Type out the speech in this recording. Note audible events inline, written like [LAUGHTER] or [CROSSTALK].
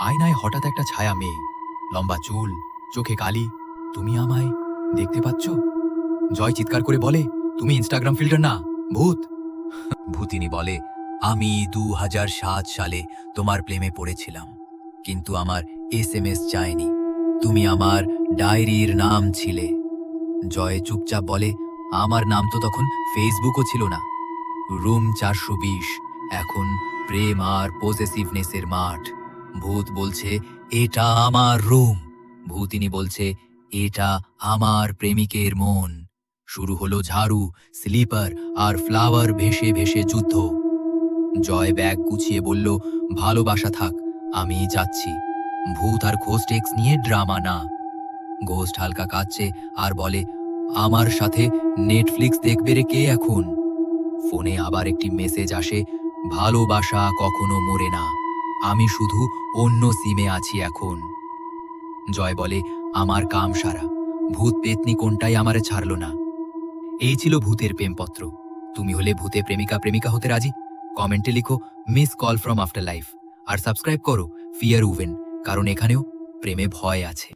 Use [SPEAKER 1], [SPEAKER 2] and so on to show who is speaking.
[SPEAKER 1] আয়নায় হঠাৎ একটা ছায়া মেয়ে। লম্বা চুল, চোখে কালি। তুমি আমায় দেখতে পাচ্ছ? জয় চিৎকার করে বলে, তুমি ইনস্টাগ্রাম ফিল্টার না, ভূত! [LAUGHS] ভূতিনী বলে, আমি দু হাজার সাত সালে তোমার প্রেমে পড়েছিলাম, কিন্তু আমার এস এম এস চায়নি তুমি আমার ডায়েরির নাম ছিলে। জয় চুপচাপ বলে, আমার নাম তো তখন ফেসবুকও ছিল না। রুম চারশো বিশ, এখন প্রেম আর পজেসিভনেসের মাঠ। ভূত বলছে, এটা আমার রুম। ভূতিনী বলছে, এটা আমার প্রেমিকের মন। শুরু হলো ঝাড়ু, স্লিপার আর ফ্লাওয়ার ভেসে ভেসে যুদ্ধ। জয় ব্যাগ গুছিয়ে বলল, ভালোবাসা থাক, আমি যাচ্ছি। ভূত আর ঘোস্ট এক্স নিয়ে ড্রামা না। ঘোস্ট হালকা কাঁদছে আর বলে, আমার সাথে নেটফ্লিক্স দেখবে রে কে এখন? ফোনে আবার একটি মেসেজ আসে, ভালোবাসা কখনো মরে না। আমি শুধু অন্য সিমে আছি এখন। জয় বলে, আমার কাম সারা। ভূত পেতনি কোনটাই আমারে ছাড়ল না। এই ছিল ভূতের প্রেমপত্র। তুমি হলে ভূতে প্রেমিকা প্রেমিকা হতে রাজি? কমেন্টে লিখো miss call from after life আর সাবস্ক্রাইব করো ফিয়ার উভেন কারণ এখানেও প্রেমে ভয় আছে।